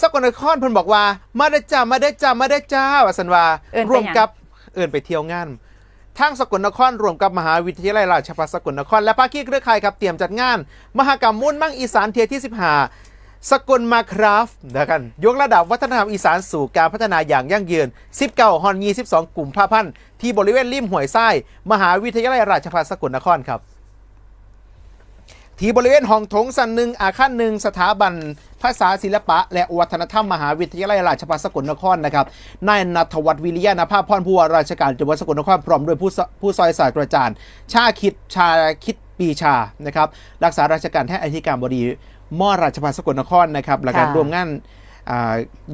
สกลนครเพิ่นบอกว่า มาได้อจ้ามาได้อจ้ามาได้อจ้าว่าสันว่าเอิ้นไปรวมหยังกับเอินไปเที่ยวงานทางสกลนครรวมกับมหาวิทยาลัยราชภัฏสกลนคร และภาคีเครือข่ายครับเตรียมจัดงาน มหกรรมมุ่นมั่งอีสานเทียที่ 15 สกลมาคราฟต์นะกันยกระดับวัฒนธรรมอีสานสู่การพัฒนาอย่างยั่งยืน 19ฮอน22 กลุ่มภาพันธ์ที่บริเวณริมห้วยทรายมหาวิทยาลัยราชภัฏสกลนครครับ ที่บริเวณห้องโถงสันหนึ่งอาคารหนึ่งสถาบัน ภาษาศิลปะ และวัฒนธรรมมหาวิทยาลัยราชภัฏสกลนครนะครับนายนัทวัฒน์วิริยานภาพพรผู้ว่าราชการจังหวัดสกลนครพร้อมด้วยผู้สผู้ซอยศาสตราจารย์ ชาคิดชาคิดปีชานะครับรักษาราชการแทนอธิการบดีมอราชภัฏสกลนครนะครับและการค่ะรวมงานอ่า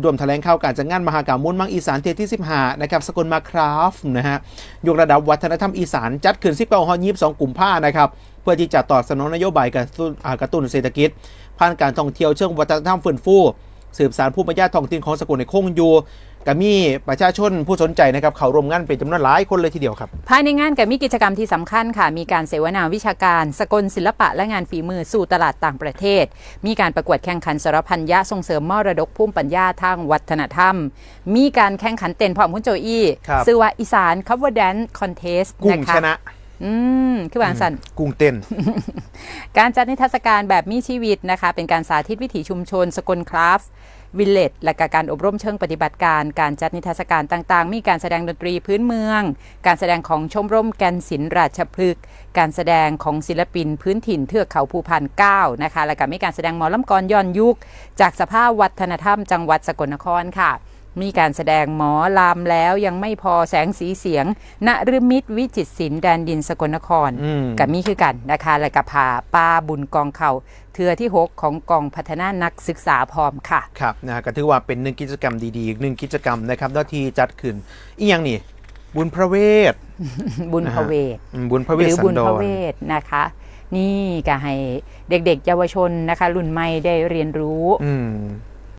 รวมแถลงข่าวการจัดงานมหากรรมมุ่นมังอีสานเทที่ 15 นะครับ สกลมาคราฟนะฮะ ยกระดับวัฒนธรรมอีสาน จัดขึ้น 19ฮอ22กลุ่มผ้านะครับ เพื่อที่จะตอบสนองนโยบายการกระตุ้นอ่ากระตุ้นเศรษฐกิจ ผ่านการท่องเที่ยวเชิงวัฒนธรรมฟื้นฟู สืบสารภูมิปัญญาท้องถิ่นของสกลในคงอยู่ก็มีประชาชนผู้สนใจนะครับเขาร่วมงานเป็นจำนวนหลายคนเลยทีเดียวครับ ภายในงานก็มีกิจกรรมที่สำคัญค่ะ มีการเสวนาวิชาการ สกลศิลปะและงานฝีมือสู่ตลาดต่างประเทศ มีการประกวดแข่งขันสารพันยะส่งเสริมมรดกภูมิปัญญาทางวัฒนธรรม มีการแข่งขันเต้นพร้อมคุณโจอี้ครับชื่อว่าอีสาน cover dance contest กุ้งนะคะชนะ อืมคือวางสันกุ้งเต้น การจัดนิทรรศการแบบมีชีวิตนะคะ เป็นการสาธิตวิถีชุมชน สกลคราฟวิลเลจและก็การอบรมเชิงปฏิบัติการ การจัดนิทรรศการต่างๆ มีการแสดงดนตรีพื้นเมือง การแสดงของชมรมแกนศิลป์ราชพฤกษ์การแสดงของศิลปินพื้นถิ่นเทือกเขาภูพานเก้านะคะ และก็มีการแสดงหมอลำกรย้อนยุค จากสภาพวัฒนธรรมจังหวัดสกลนครค่ะ มีการแสดงหมอลำแล้วยังไม่พอแสงสีเสียงณฤมิตวิจิตรศิลป์แดนดินสกลนครอืมกับมีคือกันนะคะและกับพาป้าบุญกองเขาเทือที่ 6 ของกองพัฒนานักศึกษาพร้อมค่ะ ครับนะฮะก็ถือว่าเป็นหนึ่งกิจกรรมดีๆอีกหนึ่งกิจกรรมนะครับที่จัดขึ้นอีกอย่างนี่บุญพระเวท บุญพระเวทอืมบุญพระเวหทรือสับุนญดพระรเวทนะคะนี่ก็ให้เด็กๆ เยาวชนนะคะ รุ่นใหม่ได้เรียนรู้อืม